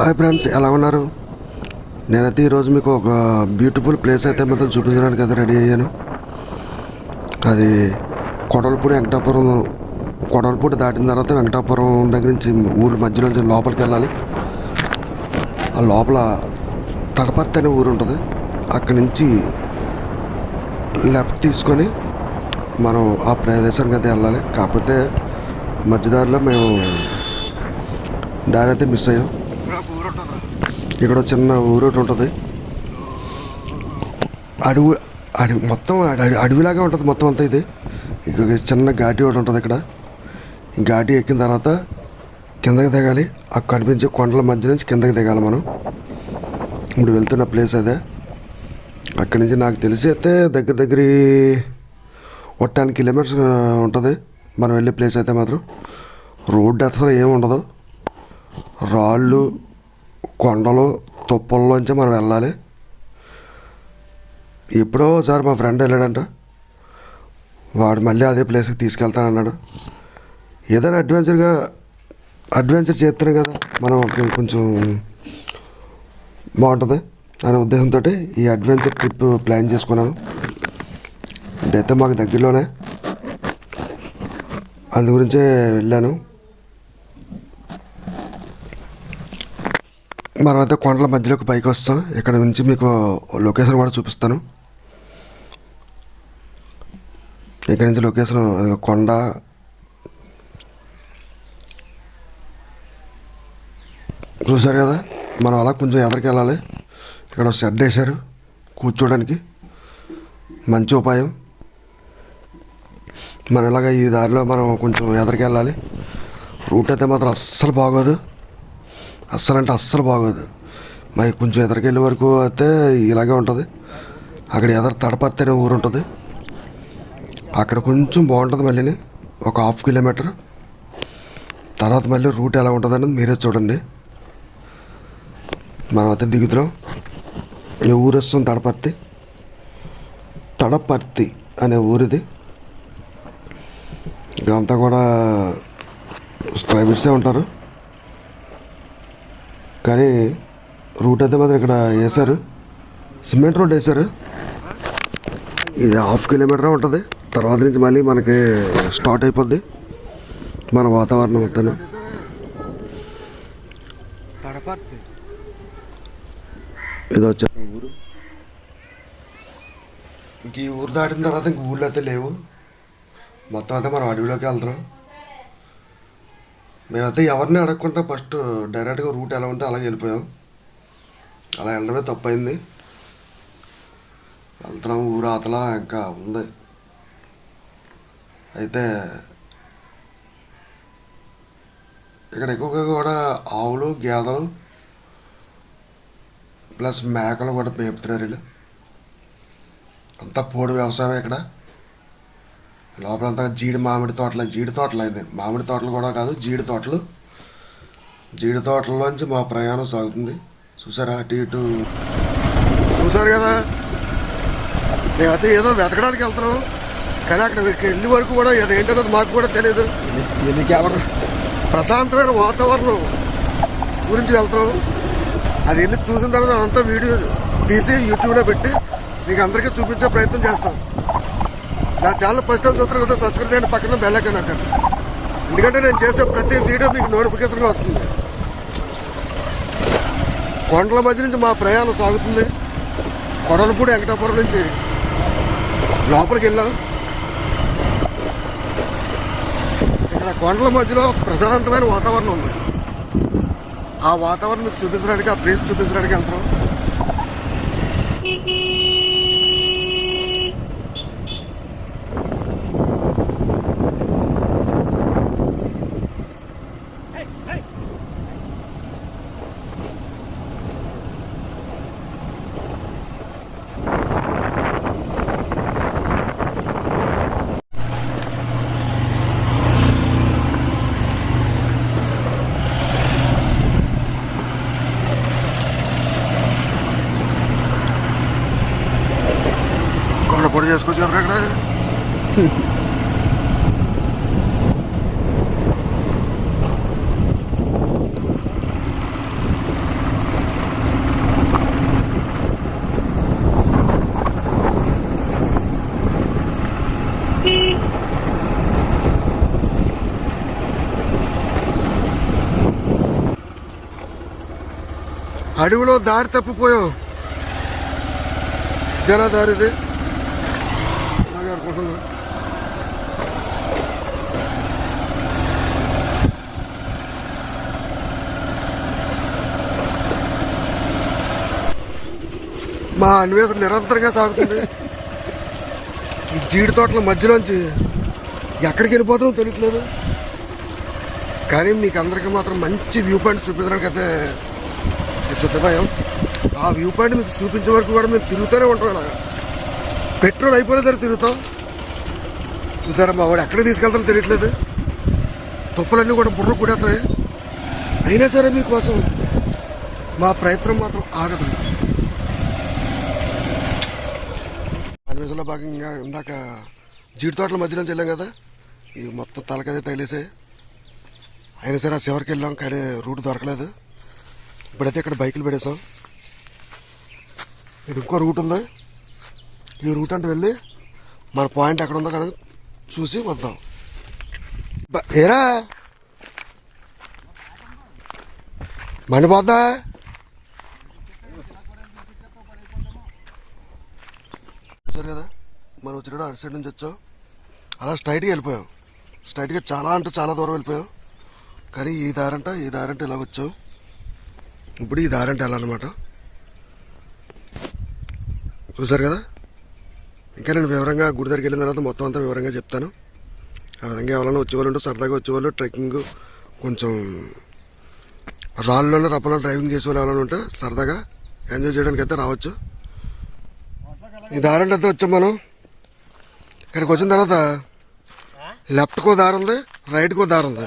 Hi friends ఎలా ఉన్నారు? నేనైతే ఈరోజు మీకు ఒక బ్యూటిఫుల్ ప్లేస్ అయితే మాత్రం చూపించడానికి అయితే రెడీ అయ్యాను. అది కొడవలపూడి వెంకటాపురం కొడవలపూడి దాటిన తర్వాత వెంకటాపురం దగ్గర నుంచి ఊరు మధ్యలో నుంచి లోపలికి వెళ్ళాలి. ఆ లోపల తడపర్తి అనే ఊరు ఉంటుంది. అక్కడి నుంచి లెఫ్ట్ తీసుకొని మనం ఆ ప్రదేశానికి అయితే వెళ్ళాలి. కాకపోతే మధ్యదారిలో మేము దారి అయితే మిస్ అయ్యాం. ఇక్కడ చిన్న ఊరు ఒకటి ఉంటుంది. అడవి అడవి మొత్తం అడవి అడవిలాగా ఉంటుంది మొత్తం అంతా ఇది. ఇక్కడ చిన్న ఘాటి ఒకటి ఉంటుంది ఇక్కడ. ఘాటి ఎక్కిన తర్వాత కిందకి దిగాలి. ఆ కనిపించే కొండల మధ్య నుంచి కిందకి దిగాలి మనం. ఇప్పుడు వెళ్తున్న ప్లేస్ అదే. అక్కడి నుంచి నాకు తెలిసి అయితే దగ్గర దగ్గర ఒక టెన్ కిలోమీటర్స్ ఉంటుంది. మనం వెళ్ళే ప్లేస్ అయితే మాత్రం రోడ్డు అసలు ఏమి ఉండదు. రాళ్ళు కొండలు తుప్పల్లోంచి మనం వెళ్ళాలి. ఎప్పుడో ఒకసారి మా ఫ్రెండ్ వెళ్ళాడంట. వాడు మళ్ళీ అదే ప్లేస్కి తీసుకెళ్తానన్నాడు. ఏదైనా అడ్వెంచర్గా అడ్వెంచర్ చేస్తున్నాం కదా మనం కొంచెం బాగుంటుంది అనే ఉద్దేశంతో ఈ అడ్వెంచర్ ట్రిప్ ప్లాన్ చేసుకున్నాను. ఇదైతే మాకు దగ్గరలోనే. అందు గురించే వెళ్ళాను. మనమైతే కొండల మధ్యలోకి పైకి వస్తాం. ఇక్కడ నుంచి మీకు లొకేషన్ కూడా చూపిస్తాను. ఇక్కడ నుంచి లొకేషన్ కొండ. చూసారు కదా? మనం అలా కొంచెం ఎదరికి వెళ్ళాలి. ఇక్కడ షెడ్ వేశారు కూర్చోడానికి. మంచి ఉపాయం. మనం ఇలాగ ఈ దారిలో మనం కొంచెం ఎదరికి వెళ్ళాలి. రూట్ అయితే మాత్రం అస్సలు బాగోదు. అస్సలు అంటే అస్సలు బాగోదు. మరి కొంచెం ఎదరికెళ్ళే వరకు అయితే ఇలాగే ఉంటుంది. అక్కడ ఎదర తడపత్తి అనే ఊరు ఉంటుంది అక్కడ కొంచెం బాగుంటుంది మళ్ళీ ఒక హాఫ్ కిలోమీటర్. తర్వాత మళ్ళీ రూట్ ఎలా ఉంటుంది అనేది మీరే చూడండి. మనం అయితే దిగుతున్నాం. ఈ ఊరు వస్తుంది తడపర్తి. తడపర్తి అనే ఊరిది. ఇక్కడంతా కూడా స్ట్రైబర్సే ఉంటారు. కానీ రూట్ అయితే మాత్రం ఇక్కడ వేశారు. సిమెంట్ రోడ్ వేశారు. ఇది హాఫ్ కిలోమీటర్ ఉంటుంది. తర్వాత నుంచి మళ్ళీ మనకి స్టార్ట్ అయిపోద్ది. మన వాతావరణం తడపర్తి. ఇది వచ్చే ఊరు. ఇంక ఈ ఊరు దాటిన తర్వాత ఇంక ఊళ్ళో అయితే లేవు. మొత్తం అయితే మనం అడవిలోకి వెళ్తున్నాం. మేమైతే ఎవరిని అడగకుండా ఫస్ట్ డైరెక్ట్గా రూట్ ఎలా ఉంటే అలాగే వెళ్ళిపోయాం. అలా వెళ్ళడమే తప్పైంది. వెళ్తున్నాం ఊరు ఇంకా ఉంది. అయితే ఇక్కడ ఎక్కువగా కూడా ఆవులు గేదెలు ప్లస్ మేకలు కూడా మేపుతున్నారు వీళ్ళు. అంతా పోడు వ్యవసాయం ఇక్కడ. లోపలంతా జీడి మామిడి తోటలు జీడి తోటలు అయింది మామిడి తోటలు కూడా కాదు జీడి తోటలు. జీడి తోటల్లోంచి మా ప్రయాణం సాగుతుంది. చూసారా అటు ఇటు. చూసారు కదా? మేమైతే ఏదో వెతకడానికి వెళ్తున్నాం కానీ అక్కడ వెళ్ళి వరకు కూడా అది ఏంటన్నది మాకు కూడా తెలియదు ప్రశాంతమైన వాతావరణం గురించి వెళ్తున్నాం అది వెళ్ళి చూసిన తర్వాత అంతా వీడియో తీసి యూట్యూబ్లో పెట్టి మీకు అందరికీ చూపించే ప్రయత్నం చేస్తాం నా ఛానల్ ఫస్ట్ టైం చూస్తున్నారు కదా సబ్స్క్రైబ్ చేయండి పక్కన బెల్లైకన్ అక్కడ ఎందుకంటే నేను చేసే ప్రతి వీడియో మీకు నోటిఫికేషన్గా వస్తుంది. కొండల మధ్య నుంచి మా ప్రయాణం సాగుతుంది. కొడలపూడి వెంకటాపురం నుంచి లోపలికి వెళ్ళాం. ఇక్కడ కొండల మధ్యలో ప్రశాంతమైన వాతావరణం ఉంది. ఆ వాతావరణం మీకు చూపించడానికి ఆ ప్లేస్ చూపించడానికి వెళ్తున్నాం. ఎంజాయ్ చేసుకోవచ్చు కదా అక్కడ అడవిలో దారి తప్పిపోయావు. జనాదారిది మా అన్వేషణ నిరంతరంగా సాగుతుంది. ఈ జీడి తోటల మధ్యలోంచి ఎక్కడికి వెళ్ళిపోతామో తెలియట్లేదు. కానీ మీకు అందరికీ మాత్రం మంచి వ్యూ పాయింట్ చూపించడానికి అయితే నేను సిద్ధమయ్యాం ఆ వ్యూ పాయింట్ మీకు చూపించే వరకు కూడా మేము తిరుగుతూనే ఉంటాం ఇలాగా. పెట్రోల్ అయిపోయినా సరే తిరుగుతాం. చూసారా మా వాడు ఎక్కడికి తీసుకెళ్తానో తెలియట్లేదు. తుప్పలన్నీ కూడా బుర్ర కూడేస్తాయి అయినా సరే మీకోసం మా ప్రయత్నం మాత్రం ఆగదు. అన్వేషణలో భాగంగా ఇందాక జీడి తోటల మధ్యలోంచి వెళ్ళాం కదా. ఈ మొత్తం తలకదే తగిలేసాయి. అయినా సరే ఆ చివరికి వెళ్ళాం కానీ రూట్ దొరకలేదు. ఇప్పుడైతే ఇక్కడ బైకులు పెడేసాం ఇక్కడ ఇంకో రూట్ ఉంది. ఈ రూట్ అంటే వెళ్ళి మన పాయింట్ ఎక్కడ ఉందో కనుక చూసి వద్దాం. ఏరా? మండిపోద్దా సరే కదా మనం వచ్చినప్పుడు అటు సైడ్ నుంచి వచ్చాం అలా స్ట్రైట్గా వెళ్ళిపోయాం స్ట్రైట్గా చాలా అంటే చాలా దూరం వెళ్ళిపోయాం కానీ ఈ దారంట ఈ దారంట ఇలా వచ్చాం ఇప్పుడు ఈ దారంట వెళ్ళాలన్నమాట. చూసారు కదా? ఇంకా నేను వివరంగా గుడి దగ్గరికి వెళ్ళిన తర్వాత మొత్తం అంతా వివరంగా చెప్తాను. ఆ విధంగా ఎవరైనా వచ్చేవాళ్ళు ఉంటే సరదాగా వచ్చేవాళ్ళు ట్రెక్కింగ్ కొంచెం రాళ్ళలో రప్పలో డ్రైవింగ్ చేసేవాళ్ళు ఎవరైనా ఉంటే సరదాగా ఎంజాయ్ చేయడానికి అయితే రావచ్చు. ఈ దారంటే అయితే వచ్చాం మనం? ఇక్కడికి వచ్చిన తర్వాత లెఫ్ట్కో దారి ఉంది రైట్కో దారి ఉంది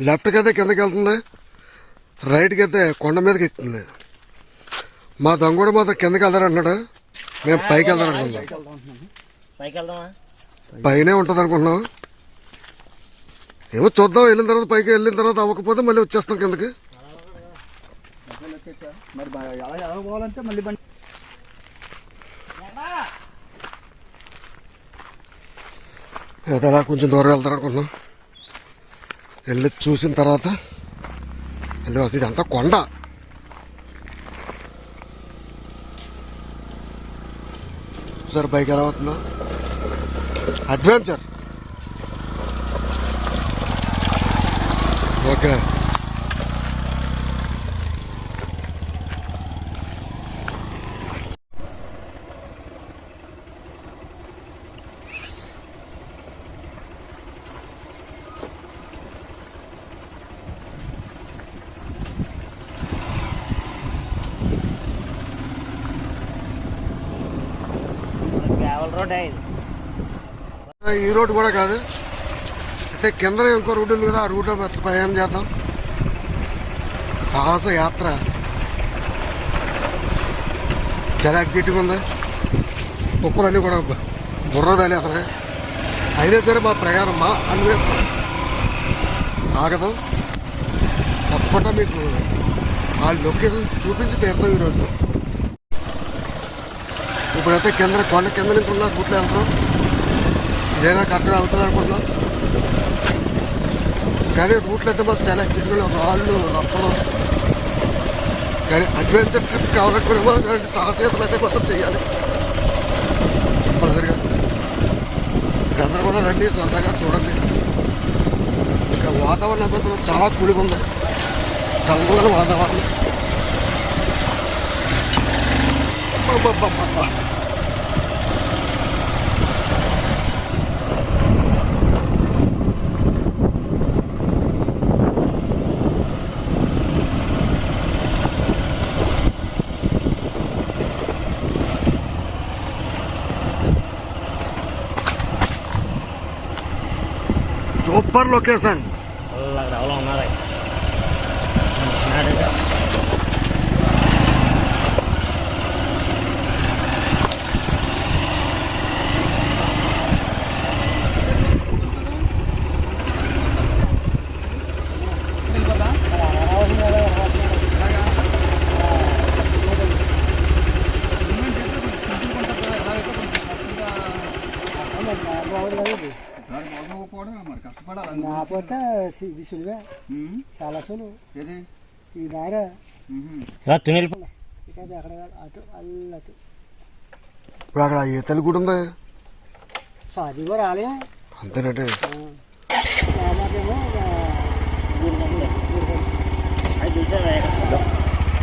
లెఫ్ట్కి అయితే కిందకి వెళ్తుంది రైట్కి అయితే కొండ మీదకి ఎక్కుతుంది మా దొంగ కూడా మాత్రం కిందకి వెళ్తారంటున్నాడు మేము పైకి వెళ్దామా? పైనే ఉంటుంది అనుకుంటున్నాం. ఏమో చూద్దాం వెళ్ళిన తర్వాత పైకి వెళ్ళిన తర్వాత అవ్వకపోతే మళ్ళీ వచ్చేస్తాం కిందకి. మరి ఎలా పోవాలంటే మళ్ళీ ఏదైనా కొంచెం దూరం వెళ్తారు అనుకుంటున్నాం. వెళ్ళి చూసిన తర్వాత వెళ్ళి వస్తుంది ఇదంతా కొండ. సరే బైక్ ఎలా అవుతుందో. అడ్వెంచర్ ఓకే ఈ రోడ్ ఇది ఈ రోడ్డు కూడా కాదు. అయితే కింద ఇంకో రూట్ ఉంది కదా ఆ రూట్లో ప్రయాణం చేద్దాం. సాహస యాత్ర. చాలా ఎగ్జిటివ్ ఉంది. తుప్పులన్నీ కూడా బుర్రదాలి అసలు అయినా సరే మా ప్రయాణం మా అన్వేషణ ఆగదు. తప్పకుండా మీకు ఆ లొకేషన్ చూపించి తీరుతాం ఈరోజు. ఇప్పుడైతే కింద కొండ కింద నుంచి ఉన్న రూట్లో వెళ్తాం ఇదైనా కరెక్ట్గా అవుతుంది అనుకుంటున్నాం. కానీ రూట్లు అయితే మాకు చాలా చిన్న రాళ్ళు రప్పలు. కానీ అడ్వెంచర్ ట్రిప్ కావాలంటే వాళ్ళు ఇలాంటి అయితే మొత్తం చేయాలి. కంపల్సరిగా మీరందరూ కూడా రండి సరదాగా చూడండి. ఇంకా వాతావరణం మాత్రం చాలా కూడిగా ఉంది. చల్లని వాతావరణం. అబ్బబ్బబ్బబ్బా. సూపర్ లొకేషన్ అలా గ్రావెల్ ఉన్నారు దాని బాగోకపోవడం మరి కష్టపడాలి కాకపోతే సి- ఇది సులువే చాలా సులువు ఈ దారి అక్కడ అటు అల్లటు. ఇప్పుడు అక్కడ ఈతల గుడి ఉంది? సో అది కూడా ఆలయం అంతేనంటే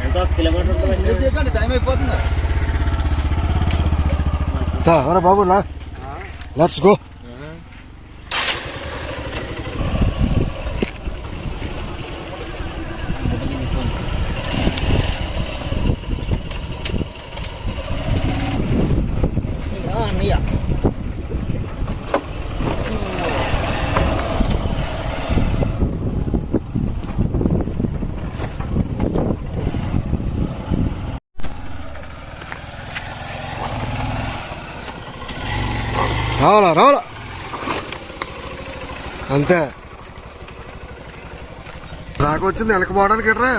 ఎంతో కిలోమీటర్ టైం అయిపోతుంది బాబు లా లెట్స్ గో రావాలా రావాలా? అంతే. దాకా వచ్చింది వెనక పోవడానికి ఎట్రా?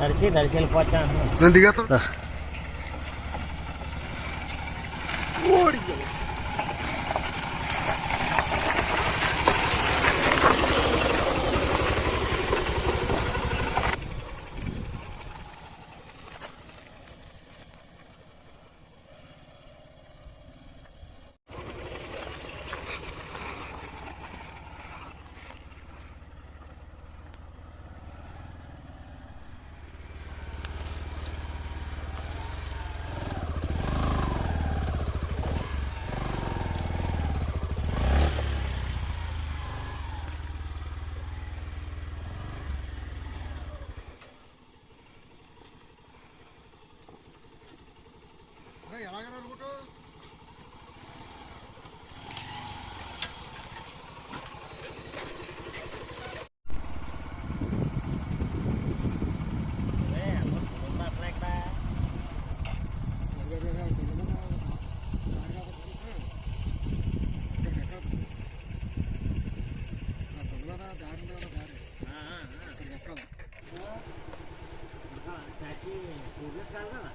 నడిచి నడిచి. నేను దిగేస్తా ఏ, ఉందా అట్లా ఇక్కడ? ఆ, ఆ, ఆ. ఆ, ట్యాక్సీ టూరిస్ట్ కాదు కదా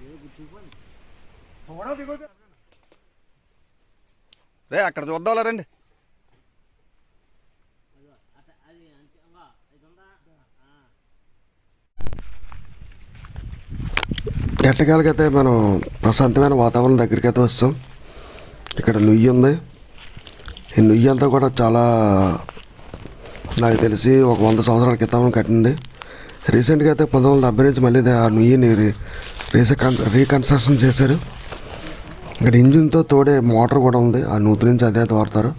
ఏదో గుర్తుకుపోయింది రే అక్కడ చూద్దాంలా రండి. ఎట్టకాలకైతే మనం ప్రశాంతమైన వాతావరణం దగ్గరికి అయితే వస్తాం ఇక్కడ నుయ్యి ఉంది. ఈ నుయ్యి అంతా కూడా చాలా నాకు తెలిసి ఒక వంద సంవత్సరాల క్రితం కట్టింది. రీసెంట్గా అయితే పంతొమ్మిది వందల డెబ్బై నుంచి మళ్ళీ ఆ నుయ్యిని రీ రీకన్స్ట్రక్షన్ చేశారు. ఇక్కడ ఇంజిన్తో తోడే మోటార్ కూడా ఉంది. ఆ నూతి నుంచి అదే వాడతారు.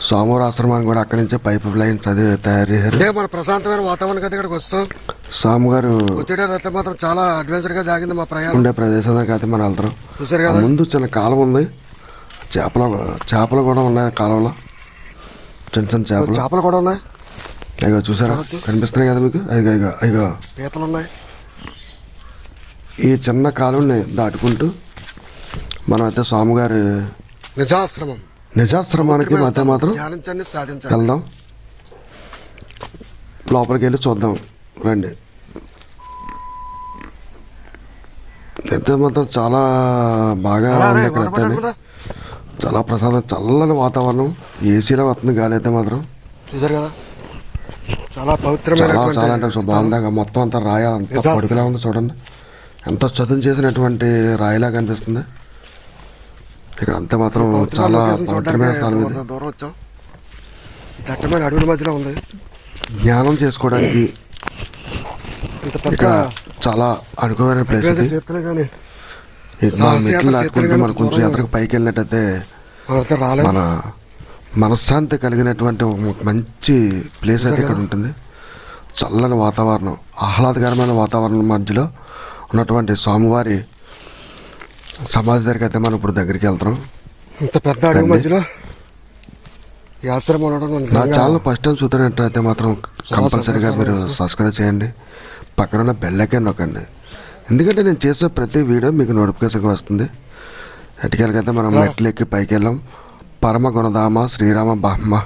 సోమవారం ఆశ్రమానికి కూడా అక్కడి నుంచే పైప్ లైన్స్ అది తయారు చేశారు. అంటే మన ప్రశాంతమైన వాతావరణం అయితే ఇక్కడికి వస్తాం. స్వామి గారు మాత్రం చాలా అడ్వెంచర్గా జాగింది మా ప్రయాణం. ఉండే ప్రదేశం దగ్గర అయితే మనం వెళ్తాం. చూసారు కదా? ముందు చిన్న కాలువ ఉంది. చేపలు చేపలు కూడా ఉన్నాయి ఆ కాలువలో. చిన్న చిన్న చేపలు. చేపలు కూడా ఉన్నాయి? అయ్యో చూసారా? కనిపిస్తున్నాయి కదా మీకు? అయ్యో అయ్యో అయ్యో పీతలు ఉన్నాయి ఈ చిన్న కాలువని దాటుకుంటూ మనం అయితే స్వామిగారి నిజాశ్రమం. నిజాశ్రమానికి మధ్య మాత్రం వెళ్దాం. లోపలికి వెళ్ళి చూద్దాం. రండి. అయితే మాత్రం చాలా బాగా ఉంది ఇక్కడ అయితే. చాలా ప్రశాంతం చల్లని వాతావరణం. ఏసీలో వస్తుంది గాలి అయితే మాత్రం. చూసారు కదా? చాలా పవిత్రమైన చాలా అంటే బాగుంది మొత్తం అంతా రాయ అంతా పొడిపిలా ఉంది చూడండి. ఎంతో చదువు చేసినటువంటి రాయిలా కనిపిస్తుంది. ఇక్కడ అంతా మాత్రం చాలా పవిత్రమైన స్థలం ఇది. దూరం వచ్చాం. దట్టమైన అడవుల మధ్యలో ఉంది. ధ్యానం చేసుకోవడానికి ఇక్కడ చాలా అనుకూలమైన ప్లేస్ ఇది. మెట్లు మనం కొంచెం ఎదరకు పైకి వెళ్ళినట్టయితే మన మనశ్శాంతి కలిగినటువంటి మంచి ప్లేస్ అయితే ఇక్కడ ఉంటుంది. చల్లని వాతావరణం ఆహ్లాదకరమైన వాతావరణం మధ్యలో ఉన్నటువంటి స్వామివారి సమాధి దగ్గరికి అయితే మనం ఇప్పుడు దగ్గరికి వెళ్తున్నాం. ఇంత పెద్ద అడవి మధ్యలో? ఈ ఆశ్రమం ఉండడం నా ఛానల్ ఫస్ట్ టైం చూస్తున్నట్టయితే మాత్రం కంపల్సరీగా మీరు సబ్స్క్రైబ్ చేయండి. పక్కన ఉన్న బెల్ ఐకాన్ నొక్కండి. ఎందుకంటే నేను చేసే ప్రతి వీడియో మీకు నోటిఫికేషన్ వస్తుంది. ఎటుకెళ్ళకైతే మనం మెట్లు ఎక్కి పైకి వెళ్ళాం పరమ గుణధామ శ్రీరామ బ్రహ్మ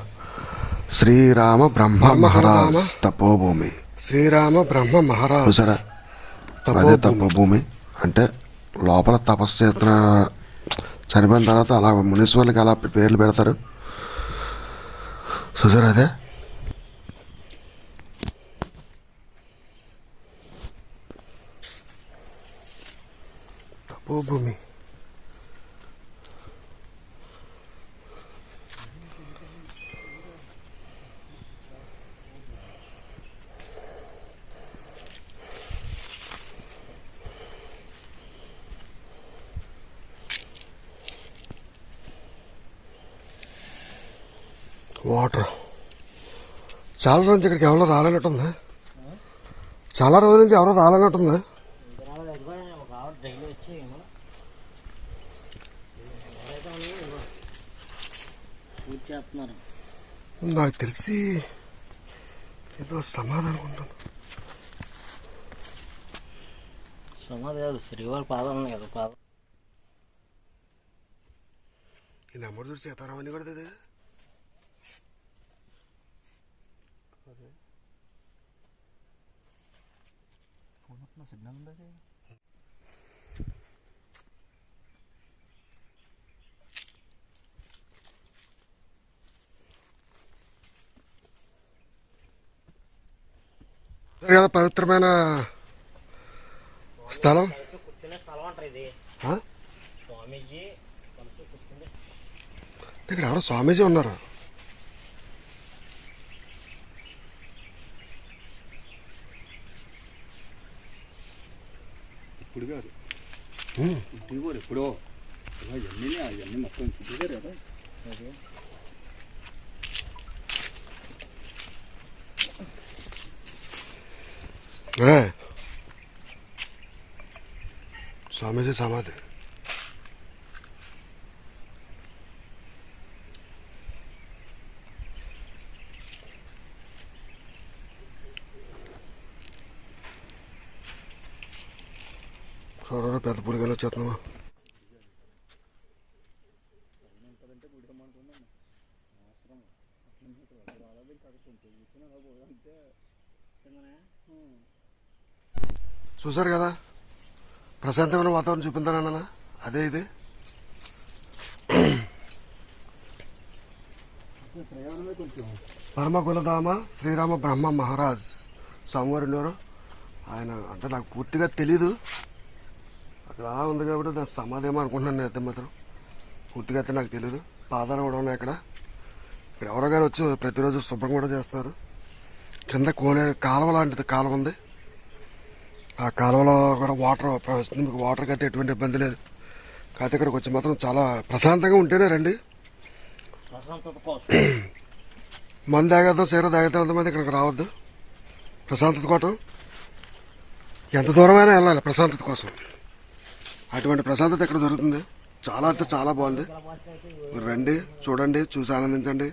శ్రీరామ బ్రహ్మ మహారాజ్. తపోభూమి. శ్రీరామ బ్రహ్మ మహారాజ్. అదే తపోభూమి. అంటే లోపల తపస్సు చేస్తున్న చనిపోయిన తర్వాత అలా మునిసిపల్కి అలా పేర్లు పెడతారు. చూసారు అదే. తపో భూమి వాటర్. చాలా రోజు నుంచి ఇక్కడికి ఎవరో రాలేనట్టుంది. చాలా రోజుల నుంచి ఎవరో రాలేనట్టుంది. నాకు తెలిసి ఏదో సమాధానం ఉంటాను సమాధి కాదు శ్రీవారి పాదాలు ఉన్నాయి కదా పాదం ఈ నెంబర్ చూసి సీతారామని కూడా ఇది సిగ్నల్ ఉందా కదా పవిత్రమైన స్థలం ఇక్కడ ఎవరో స్వామీజీ ఉన్నారు. ఇప్పుడు. ఇంటికి పోరు ఎప్పుడో. ఇవన్నీ అవన్నీ మొత్తం ఇంటికి గారు కదా అదే స్వామీజీ చూడండి పెద్ద పుడిగానే వచ్చేస్తున్నావా? చూసారు కదా? ప్రశాంతమైన వాతావరణం చూపిందానన్నా అదే ఇది? పరమకులధామ శ్రీరామ బ్రహ్మ మహారాజ్. స్వామివారు ఉండేవారు ఆయన అంటే నాకు పూర్తిగా తెలీదు. అలా ఉంది కాబట్టి దాని సమాధేమో అనుకుంటున్నాను నేను అయితే మాత్రం. పూర్తిగా అయితే నాకు తెలియదు పాదాలు కూడా ఉన్నాయి అక్కడ ఇక్కడ ఎవరో గారు వచ్చి ప్రతిరోజు శుభ్రం కూడా చేస్తారు కింద కోనేరు కాలువ లాంటిది కాలువ ఉంది. ఆ కాలువలో కూడా వాటర్ ప్రవహిస్తుంది. మీకు వాటర్కి అయితే ఎటువంటి ఇబ్బంది లేదు. కాకపోతే ఇక్కడికి వచ్చి మాత్రం చాలా ప్రశాంతంగా ఉంటేనే రండి. మంది తాగేద్దాం సీర తాగేద్దాం మంది ఇక్కడికి రావద్దు. ప్రశాంతత కోసం. ఎంత దూరమైనా వెళ్ళాలి ప్రశాంతత కోసం. అటువంటి ప్రశాంతత ఇక్కడ దొరుకుతుంది? చాలా అంటే చాలా బాగుంది. రండి చూడండి చూసి ఆనందించండి.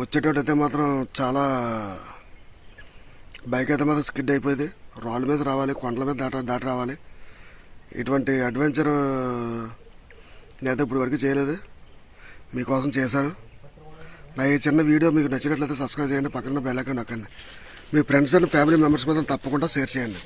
వచ్చేటట్టయితే మాత్రం చాలా బైక్ అయితే మాత్రం స్కిడ్ అయిపోయింది. రాళ్ళ మీద రావాలి కొండల మీద దాట దాటి రావాలి. ఇటువంటి అడ్వెంచర్ నేనైతే ఇప్పుడు వరకు చేయలేదు. మీకోసం చేశాను. నా ఈ చిన్న వీడియో మీకు నచ్చినట్లయితే సబ్స్క్రైబ్ చేయండి. పక్కన బెల్ ఐకాన్ నొక్కండి. మీ ఫ్రెండ్స్ అండ్ ఫ్యామిలీ మెంబర్స్ మీద తప్పకుండా షేర్ చేయండి.